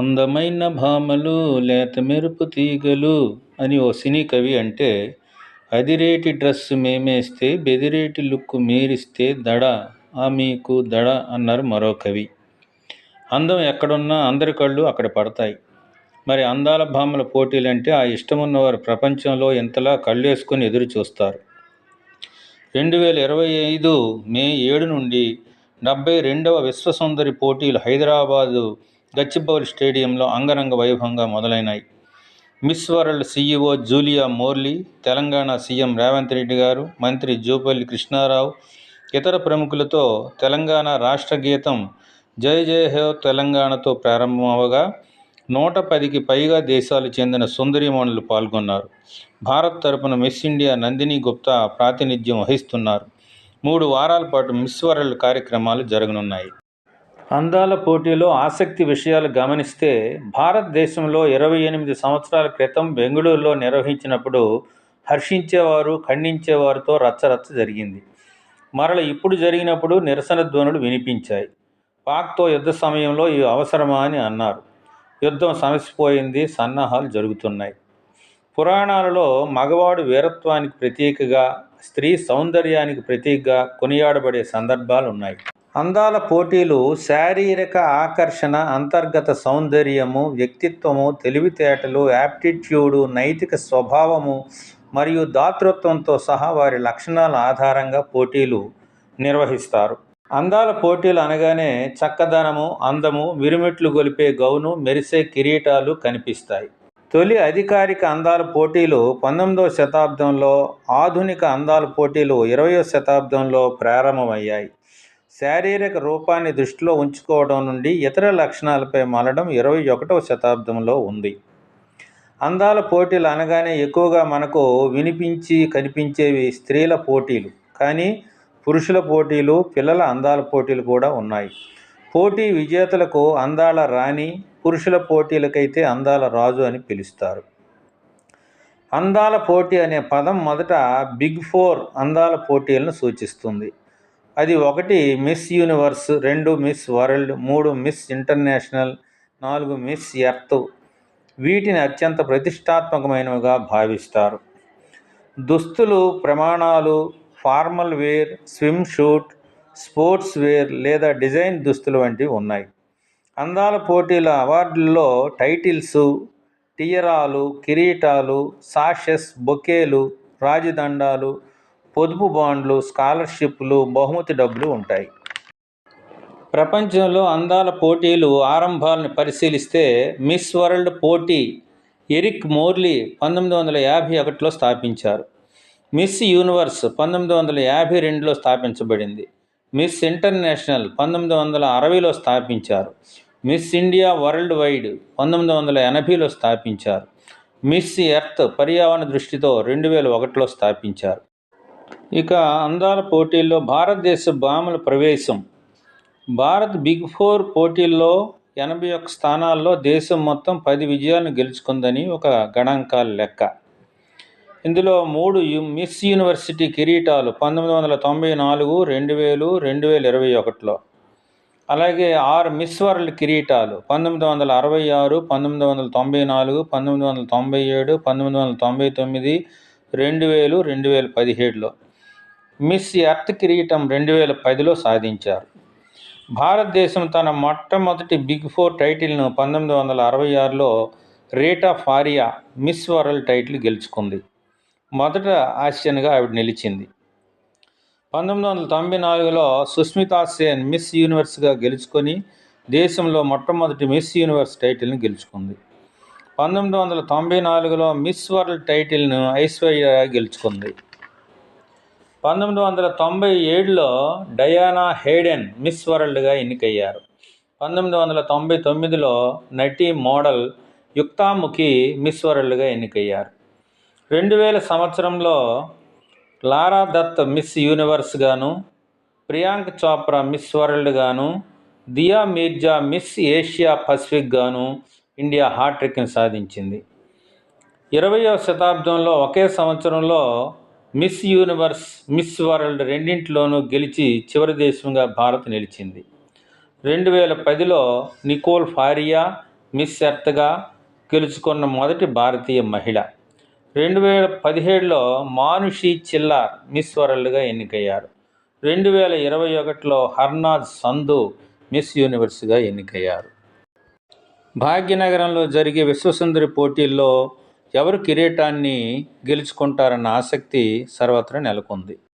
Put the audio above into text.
అందమైన భామలు లేత మెరుపు తీగలు అని ఓ సినీ కవి అంటే అదిరేటి డ్రెస్సు మేమేస్తే బెదిరేటి లుక్కు మీరిస్తే దడ ఆ మీకు దడ అన్నారు మరో కవి. అందం ఎక్కడున్నా అందరి కళ్ళు అక్కడ పడతాయి. మరి అందాల భామల పోటీలంటే ఆ ఇష్టమున్నవారు ప్రపంచంలో ఇంతలా కళ్ళేసుకొని ఎదురు చూస్తారు. రెండు వేల ఇరవై ఐదు మే ఏడు నుండి డెబ్బై రెండవ విశ్వసుందరి పోటీలు హైదరాబాదు గచ్చిబౌలి స్టేడియంలో అంగరంగ వైభవంగా మొదలైనాయి. Miss World CEO Julia Morley Telangana CM Revanth Reddy గారు మంత్రి జూపల్లి కృష్ణారావు ఇతర ప్రముఖులతో తెలంగాణ రాష్ట్ర గీతం జై జయ హో తెలంగాణతో ప్రారంభమవగా నూట పదికి పైగా దేశాలు చెందిన సుందరిమణులు పాల్గొన్నారు. భారత్ తరపున మిస్ ఇండియా నందిని గుప్తా ప్రాతినిధ్యం వహిస్తున్నారు. మూడు వారాల పాటు మిస్ వరల్డ్ కార్యక్రమాలు జరగనున్నాయి. అందాల పోటీలో ఆసక్తి విషయాలు గమనిస్తే భారతదేశంలో ఇరవై ఎనిమిది సంవత్సరాల క్రితం బెంగళూరులో నిర్వహించినప్పుడు హర్షించేవారు ఖండించేవారితో రచ్చరచ్చ జరిగింది. మరల ఇప్పుడు జరిగినప్పుడు నిరసన ధ్వనులు వినిపించాయి. పాక్తో యుద్ధ సమయంలో ఇవి అవసరమా అని అన్నారు. యుద్ధం సమసిపోయింది సన్నాహాలు జరుగుతున్నాయి. పురాణాలలో మగవాడు వీరత్వానికి ప్రతీకగా స్త్రీ సౌందర్యానికి ప్రతీకగా కొనియాడబడే సందర్భాలు ఉన్నాయి అందాల పోటీలు శారీరక ఆకర్షణ అంతర్గత సౌందర్యము వ్యక్తిత్వము తెలివితేటలు యాప్టిట్యూడు నైతిక స్వభావము మరియు దాతృత్వంతో సహా వారి లక్షణాల ఆధారంగా పోటీలు నిర్వహిస్తారు. అందాల పోటీలు అనగానే చక్కదనము అందము మిరుమిట్లు గొలిపే గౌను మెరిసే కిరీటాలు కనిపిస్తాయి. తొలి అధికారిక అందాల పోటీలు పంతొమ్మిదవ శతాబ్దంలో ఆధునిక అందాల పోటీలు ఇరవయో శతాబ్దంలో ప్రారంభమయ్యాయి. శారీరక రూపాన్ని దృష్టిలో ఉంచుకోవడం నుండి ఇతర లక్షణాలపై మలడం ఇరవై ఒకటవ శతాబ్దంలో ఉంది. అందాల పోటీలు అనగానే ఎక్కువగా మనకు వినిపించి కనిపించేవి స్త్రీల పోటీలు. కానీ పురుషుల పోటీలు పిల్లల అందాల పోటీలు కూడా ఉన్నాయి. పోటీ విజేతలకు అందాల రాణి పురుషుల పోటీలకైతే అందాల రాజు అని పిలుస్తారు. అందాల పోటీ అనే పదం మొదట బిగ్ ఫోర్ అందాల పోటీలను సూచిస్తుంది. అది ఒకటి మిస్ యూనివర్స్ రెండు మిస్ వరల్డ్ మూడు మిస్ ఇంటర్నేషనల్ నాలుగు మిస్ ఎర్త్. వీటిని అత్యంత ప్రతిష్టాత్మకమైనవిగా భావిస్తారు. దుస్తులు ప్రమాణాలు formal wear swimsuit sportswear లేదా డిజైన్ దుస్తులు వంటివి ఉన్నాయి. అందాల పోటీల అవార్డుల్లో టైటిల్స్ టియరాలు కిరీటాలు సాషెస్ బొకేలు రాజదండాలు పొదుపు బాండ్లు స్కాలర్షిప్లు బహుమతి డబ్బులు ఉంటాయి. ప్రపంచంలో అందాల పోటీలు ఆరంభాలను పరిశీలిస్తే మిస్ వరల్డ్ పోటీ ఎరిక్ మోర్లీ పంతొమ్మిది వందల యాభై ఒకటిలో స్థాపించారు. మిస్ యూనివర్స్ పంతొమ్మిది వందల యాభై రెండులో స్థాపించబడింది. మిస్ ఇంటర్నేషనల్ పంతొమ్మిది వందల అరవైలో స్థాపించారు. మిస్ ఇండియా వరల్డ్ వైడ్ పంతొమ్మిది వందల ఎనభైలో స్థాపించారు. మిస్ ఎర్త్ పర్యావరణ దృష్టితో రెండు వేల ఒకటిలో స్థాపించారు. ఇక అందాల పోటీల్లో భారతదేశ భామల ప్రవేశం. భారత్ బిగ్ ఫోర్ పోటీల్లో ఎనభై ఒక్క స్థానాల్లో దేశం మొత్తం పది విజయాలను గెలుచుకుందని ఒక గణాంకాల లెక్క. ఇందులో మూడు యు మిస్ యూనివర్సిటీ కిరీటాలు పంతొమ్మిది వందల తొంభై నాలుగు రెండు వేలు రెండు వేల ఇరవై ఒకటిలో. అలాగే ఆరు మిస్ వరల్డ్ కిరీటాలు పంతొమ్మిది వందల అరవై ఆరు పంతొమ్మిది వందల తొంభై నాలుగు పంతొమ్మిది వందల తొంభై ఏడు పంతొమ్మిది వందల తొంభై తొమ్మిది రెండు వేలు రెండు వేల పదిహేడులో మిస్ ఎర్త్ కిరీటం రెండు వేల పదిలో సాధించారు. భారతదేశం తన మొట్టమొదటి బిగ్ ఫోర్ టైటిల్ను పంతొమ్మిది వందల అరవై ఆరులో Reita Faria Miss World title గెలుచుకుంది. మొదట ఆసియన్గా ఆవిడ నిలిచింది. పంతొమ్మిది వందల తొంభై నాలుగులో సుస్మితా సేన్ మిస్ యూనివర్స్గా గెలుచుకొని దేశంలో మొట్టమొదటి మిస్ యూనివర్స్ టైటిల్ని గెలుచుకుంది. పంతొమ్మిది వందల తొంభై నాలుగులో మిస్ వరల్డ్ టైటిల్ను ఐశ్వర్య గెలుచుకుంది. పంతొమ్మిది వందల తొంభై ఏడులో డయానా హేడెన్ మిస్ వరల్డ్గా ఎన్నికయ్యారు. పంతొమ్మిది వందల తొంభై తొమ్మిదిలో నటి మోడల్ యుక్తాముఖి మిస్ వరల్డ్గా ఎన్నికయ్యారు. రెండు వేల సంవత్సరంలో లారా దత్ మిస్ యూనివర్స్ గాను ప్రియాంక్ చోప్రా మిస్ వరల్డ్ గాను Dia Mirza Miss Asia Pacific గాను ఇండియా హాట్రిక్ని సాధించింది. ఇరవయో శతాబ్దంలో ఒకే సంవత్సరంలో మిస్ యూనివర్స్ మిస్ వరల్డ్ రెండింటిలోనూ గెలిచి చివరి దేశంగా భారత్ నిలిచింది. రెండు వేల పదిలో నికోల్ ఫారియా మిస్ ఎర్త్గా గెలుచుకున్న మొదటి భారతీయ మహిళ. రెండు వేల పదిహేడులో మానుషి చిల్లార్ మిస్ వరల్డ్గా ఎన్నికయ్యారు. రెండు వేల ఇరవై ఒకటిలో హర్నాజ్ సంధు మిస్ యూనివర్స్గా ఎన్నికయ్యారు. భాగ్యనగరంలో జరిగే విశ్వసుందరి పోటీల్లో ఎవరు కిరీటాన్ని గెలుచుకుంటారన్న ఆసక్తి సర్వత్రా నెలకొంది.